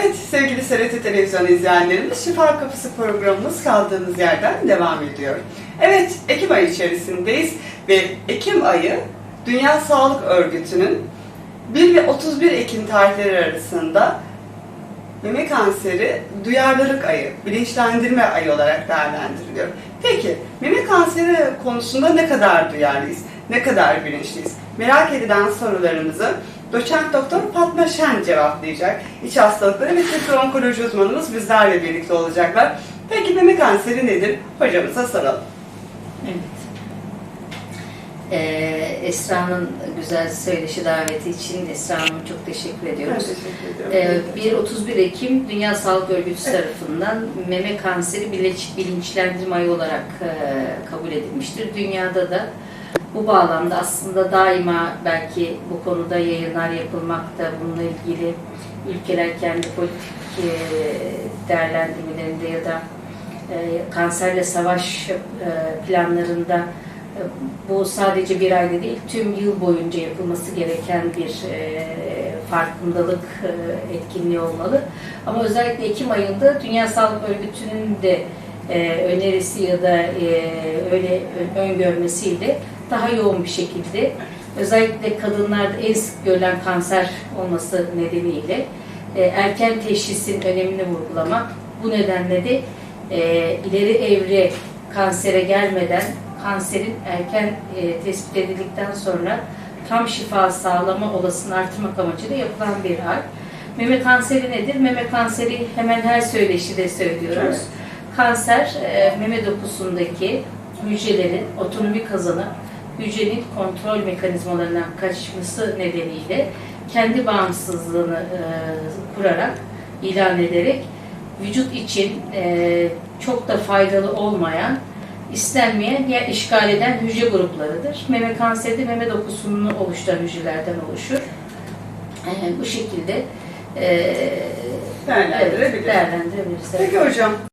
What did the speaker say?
Evet sevgili SRT Televizyon izleyenlerimiz Şifa Kapısı programımız kaldığımız yerden devam ediyor. Evet Ekim ayı içerisindeyiz ve Ekim ayı Dünya Sağlık Örgütü'nün 1 ve 31 Ekim tarihleri arasında meme kanseri duyarlılık ayı, bilinçlendirme ayı olarak değerlendiriliyor. Peki meme kanseri konusunda ne kadar duyarlıyız, ne kadar bilinçliyiz? Merak edilen sorularımızı doçent doktor Fatma Şen cevaplayacak. İç hastalıkları ve tıbbi onkoloji uzmanımız bizlerle birlikte olacaklar. Peki meme kanseri nedir? Hocamıza soralım. Evet. Ee, Esra'nın güzel söyleşi daveti için Esra Hanım'a çok teşekkür Ben ediyoruz. teşekkür ediyorum. Ee, 1-31 Ekim Dünya Sağlık Örgütü tarafından meme kanseri bilinç, bilinçlendirme ayı olarak e, kabul edilmiştir. Dünyada da bu bağlamda aslında daima belki bu konuda yayınlar yapılmakta, bununla ilgili ülkeler kendi politik e, değerlendirmelerinde ya da e, kanserle savaş e, planlarında bu sadece bir ayda değil, tüm yıl boyunca yapılması gereken bir farkındalık etkinliği olmalı. Ama özellikle Ekim ayında Dünya Sağlık Örgütü'nün de e, önerisi ya da e, öyle öngörmesiyle daha yoğun bir şekilde özellikle kadınlarda en sık görülen kanser olması nedeniyle e, erken teşhisin önemini vurgulamak. Bu nedenle de e, ileri evre kansere gelmeden kanserin erken e, tespit edildikten sonra tam şifa sağlama olasılığını artırmak amacıyla yapılan bir hal. Meme kanseri nedir? Meme kanseri hemen her söyleşide söylüyoruz. Evet. Kanser e, meme dokusundaki hücrelerin otonomi kazanıp hücrenin kontrol mekanizmalarından kaçması nedeniyle kendi bağımsızlığını e, kurarak, ilan ederek vücut için e, çok da faydalı olmayan, istenmeyen ya işgal eden hücre gruplarıdır. Meme kanseri de meme dokusunu oluşturan hücrelerden oluşur. E, bu şekilde e, Değerlendirebiliriz. değerlendirebiliriz. Peki hocam,